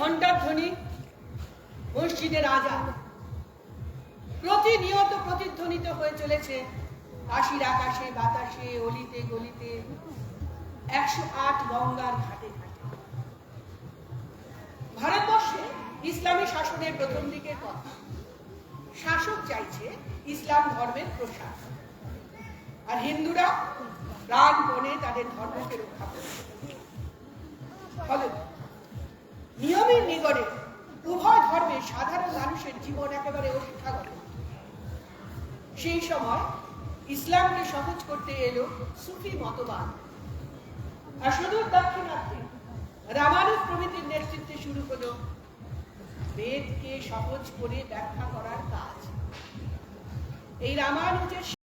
ঘণ্টার ধ্বনি মসজিদের আজান প্রতিনিয়ত প্রতিধ্বনিত হয়ে চলেছে কাশির আকাশে, বাতাসে, অলিতে, গলিতে, একশো আট গঙ্গার ঘাটে ঘাটে। ভারতবর্ষে ইসলামী শাসনের প্রথম দিকের কথা। শাসক চাইছে ইসলাম ধর্মের প্রসার। আর হিন্দুরা প্রাণ বনে তাদের ধর্মকে রক্ষা করছে। নিয়মের নিগড়ে উভয় ধর্মে সাধারণ মানুষের জীবন একেবারে অশিক্ষাগত সেই সময় ইসলামকে সহজ করতে এলো সুফি মতবাদ। আর সুদূর দাক্ষিণাত্যে রামানুজ প্রভৃতির নেতৃত্বে শুরু হলো বেদকে সহজ করে ব্যাখ্যা করার কাজ। এই রামানুজের